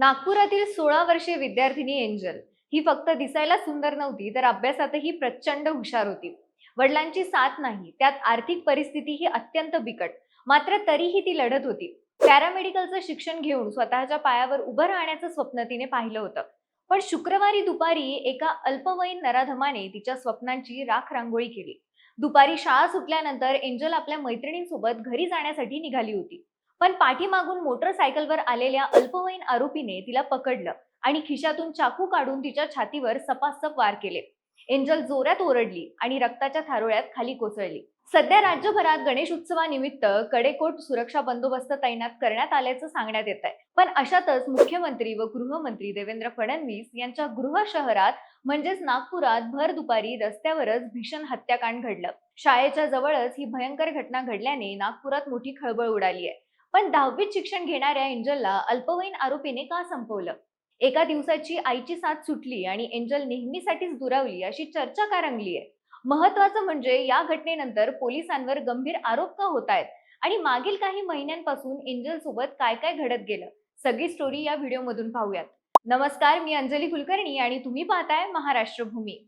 नागपुरातील सोळा वर्षीय विद्यार्थिनी एंजल. ही फक्त दिसायला सुंदर नव्हती तर अभ्यासातही प्रचंड हुशार होती. वडिलांची साथ नाही त्यात आर्थिक परिस्थिती ही अत्यंत बिकट. मात्र तरीही ती लढत होती. पॅरामेडिकलचं शिक्षण घेऊन स्वतःच्या पायावर उभं राहण्याचं स्वप्न तिने पाहिलं होतं. पण शुक्रवारी दुपारी एका अल्पवयीन नराधमाने तिच्या स्वप्नांची राख रांगोळी केली. दुपारी शाळा सुटल्यानंतर एंजल आपल्या मैत्रिणींसोबत घरी जाण्यासाठी निघाली होती. पण पाठीमागून मोटरसायकलवर आलेल्या अल्पवयीन आरोपीने तिला पकडलं आणि खिशातून चाकू काढून तिच्या छातीवर सपासप वार केले. एंजल जोरात ओरडली आणि रक्ताच्या थारोळ्यात खाली कोसळली. सध्या राज्यभरात गणेश उत्सवानिमित्त कडेकोट सुरक्षा बंदोबस्त तैनात करण्यात आल्याचं सांगण्यात येत आहे. पण अशातच मुख्यमंत्री व गृहमंत्री देवेंद्र फडणवीस यांच्या गृह शहरात म्हणजेच नागपुरात भर दुपारी रस्त्यावरच भीषण हत्याकांड घडलं. शाळेच्या जवळच ही भयंकर घटना घडल्याने नागपुरात मोठी खळबळ उडाली आहे. पण दहावीत शिक्षण घेणाऱ्या एंजलला अल्पवयीन आरोपीने का संपवलं? एका दिवसाची आईची साथ सुटली आणि एंजल नेहमीसाठीच दुरावली अशी चर्चा का रंगली आहे महत्वाचं म्हणजे या घटनेनंतर पोलिसांवर गंभीर आरोप का होत आहेत आणि मागील काही महिन्यांपासून एंजल सोबत काय काय घडत गेलं? सगळी स्टोरी या व्हिडिओमधून पाहूयात. नमस्कार मी अंजली कुलकर्णी आणि तुम्ही पाहताय महाराष्ट्र भूमी.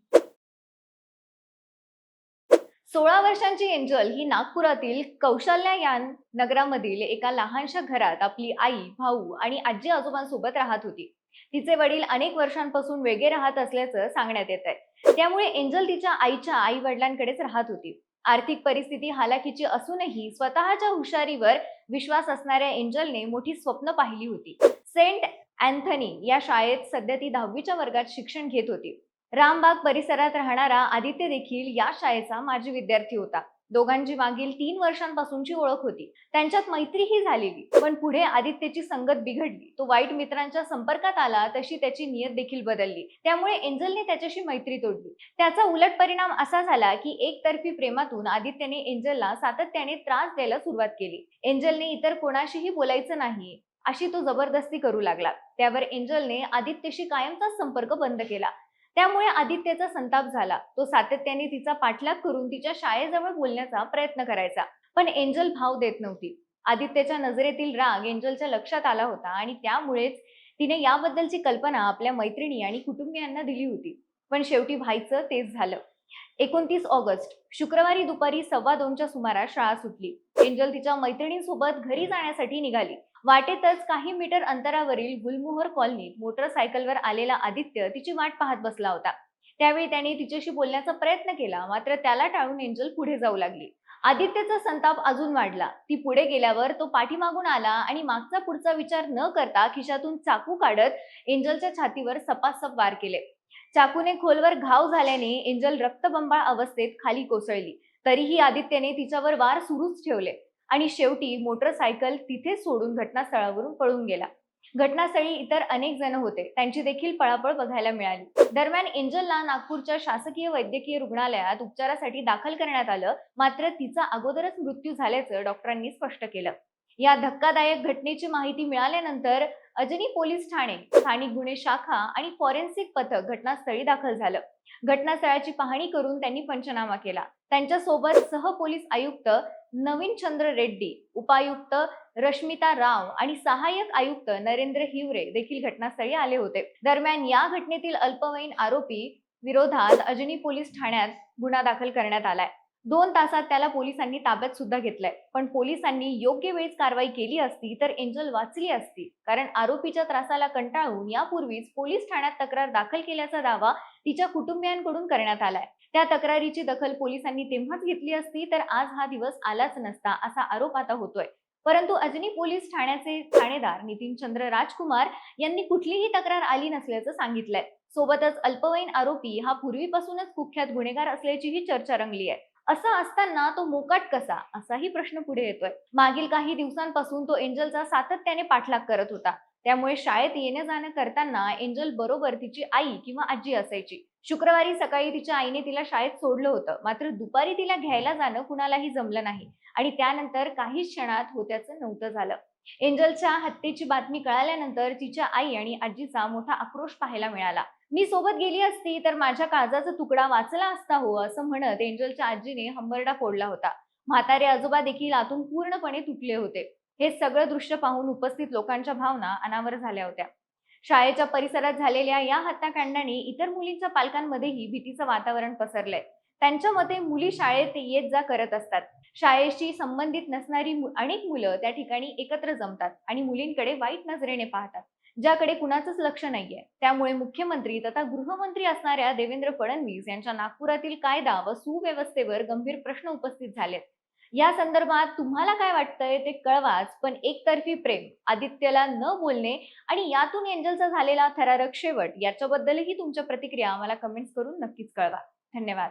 सोळा वर्षांची एंजल ही नागपुरातील कौशल्या या नगरामधील एका लहानशा घरात आपली आई भाऊ आणि आजी आजोबांसोबत राहत होती. तिचे वडील अनेक वर्षांपासून वेगळे राहत असल्याचं सांगण्यात येत आहे. त्यामुळे एंजल तिच्या आईच्या आई वडिलांकडेच राहत होती. आर्थिक परिस्थिती हालाकीची असूनही स्वतःच्या हुशारीवर विश्वास असणाऱ्या एंजलने मोठी स्वप्न पाहिली होती. सेंट अँथनी या शाळेत सध्या ती दहावीच्या वर्गात शिक्षण घेत होती. रामबाग परिसरात राहणारा आदित्य देखील या शाळेचा माजी विद्यार्थी होता. दोघांची मागील तीन वर्षांपासूनची ओळख होती. त्यांच्यात मैत्रीही झालेली पण पुढे आदित्यची संगत बिघडली. तो वाईट मित्रांच्या संपर्कात आला तशी त्याची नियत देखील बदलली. त्यामुळे एंजलने त्याच्याशी मैत्री तोडली. त्याचा उलट परिणाम असा झाला की एकतर्फी प्रेमातून आदित्यने एंजलला सातत्याने त्रास द्यायला सुरुवात केली. एंजलने इतर कोणाशीही बोलायचं नाही अशी तो जबरदस्ती करू लागला. त्यावर एंजलने आदित्यशी कायमचाच संपर्क बंद केला. त्यामुळे आदित्यचा संताप झाला. तो सातत्याने तिचा पाठलाग करून तिच्या शाळेजवळ बोलण्याचा प्रयत्न करायचा पण एंजल भाव देत नव्हती. आदित्यच्या नजरेतील राग एंजलच्या लक्षात आला होता आणि त्यामुळेच तिने याबद्दलची कल्पना आपल्या मैत्रिणी आणि कुटुंबियांना दिली होती. पण शेवटी व्हायचं तेच झालं. एकोणतीस ऑगस्ट शुक्रवारी दुपारी सव्वा दोनच्या सुमारास शाळा सुटली. एंजल तिच्या मैत्रिणींसोबत घरी जाण्यासाठी निघाली. वाटेतच काही मीटर अंतरावरील गुलमोहर कॉलनीत मोटरसायकलवर आलेला आदित्य तिची वाट पाहत बसला होता. त्यावेळी त्याने तिच्याशी बोलण्याचा प्रयत्न केला मात्र त्याला टाळून एंजल पुढे जाऊ लागली. आदित्यचा संताप अजून वाढला. ती पुढे गेल्यावर तो पाठीमागून आला आणि मागचा पुढचा विचार न करता खिशातून चाकू काढत एंजलच्या छातीवर सपासप वार केले. चाकूने खोलवर घाव झाल्याने एंजल रक्तबंबाळ अवस्थेत खाली कोसळली. तरीही आदित्यने तिच्यावर वार सुरूच ठेवले आणि शेवटी मोटरसायकल तिथे सोडून घटनास्थळावरून पळून गेला. घटनास्थळी इतर अनेक जण होते. त्यांची देखील पळापळ बघायला मिळाली. दरम्यान एंजलला नागपूरच्या शासकीय वैद्यकीय रुग्णालयात उपचारासाठी दाखल करण्यात आलं. मात्र तिचा अगोदरच मृत्यू झाल्याचं डॉक्टरांनी स्पष्ट केलं. या धक्कादायक घटनेची माहिती मिळाल्यानंतर अजनी पोलीस ठाणे स्थानिक गुन्हे शाखा आणि फॉरेन्सिक पथक घटनास्थळी दाखल झालं. घटनास्थळाची पाहणी करून त्यांनी पंचनामा केला. त्यांच्यासोबत सह पोलीस आयुक्त नवीन चंद्र रेड्डी उपायुक्त रश्मिता राव आणि सहाय्यक आयुक्त नरेंद्र हिवरे देखील घटनास्थळी आले होते. दरम्यान या घटनेतील अल्पवयीन आरोपी विरोधात अजनी पोलीस ठाण्यात गुन्हा दाखल करण्यात आलाय. दोन तासात त्याला पोलिसांनी ताब्यात सुद्धा घेतलंय. पण पोलिसांनी योग्य वेळेस कारवाई केली असती तर एंजल वाचली असती. कारण आरोपीच्या त्रासाला कंटाळून यापूर्वीच पोलीस ठाण्यात तक्रार दाखल केल्याचा दावा तिच्या कुटुंबियांकडून करण्यात आलाय. त्या तक्रारीची दखल पोलिसांनी तेव्हाच घेतली असती तर आज हा दिवस आलाच नसता असा आरोप आता होतोय. परंतु अजनी पोलीस ठाण्याचे ठाणेदार नितीन चंद्र राजकुमार यांनी कुठलीही तक्रार आली नसल्याचं सांगितलंय. सोबतच अल्पवयीन आरोपी हा पूर्वीपासूनच कुख्यात गुन्हेगार असल्याचीही चर्चा रंगली आहे असं असताना तो मोकाट कसा? असाही प्रश्न पुढे येतोय. मागील काही दिवसांपासून तो एंजलचा सातत्याने पाठलाग करत होता. त्यामुळे शाळेत येणं जाणं करताना एंजल बरोबर तिची आई किंवा आजी असायची. शुक्रवारी सकाळी तिच्या आईने तिला शाळेत सोडलं होतं. मात्र दुपारी तिला घ्यायला जाणं कुणालाही जमलं नाही. आणि त्यानंतर काही क्षणात होत्याचं नव्हतं झालं. एंजलच्या हत्येची बातमी कळाल्यानंतर तिच्या आई आणि आजीचा मोठा आक्रोश पाहायला मिळाला. मी सोबत गेली असती तर माझ्या काळजाचा तुकडा वाचला असता हो असं म्हणत एंजलच्या आजीने हंबरडा फोडला होता. म्हातारे आजोबा देखील आतून पूर्णपणे तुटले होते. हे सगळं दृश्य पाहून उपस्थित लोकांच्या भावना अनावर झाल्या होत्या. शाळेच्या परिसरात झालेल्या या हत्याकांडाने इतर मुलींच्या पालकांमध्येही भीतीचं वातावरण पसरलंय. त्यांच्या मते मुली शाळेत येत जा करत असतात. शाळेशी संबंधित नसणारी अनेक मुलं त्या ठिकाणी एकत्र जमतात आणि मुलींकडे वाईट नजरेने पाहतात. ज्याकडे कुणाचंच लक्ष नाहीये. त्यामुळे मुख्यमंत्री तथा गृहमंत्री असणाऱ्या देवेंद्र फडणवीस यांच्या नागपुरातील कायदा व सुव्यवस्थेवर गंभीर प्रश्न उपस्थित झालेत. या संदर्भात तुम्हाला काय वाटतंय ते कळवाच पण एकतर्फी प्रेम आदित्यला न बोलणे आणि यातून एंजलचा झालेला थरारक शेवट याच्याबद्दलही तुमच्या प्रतिक्रिया आम्हाला कमेंट्स करून नक्कीच कळवा. धन्यवाद.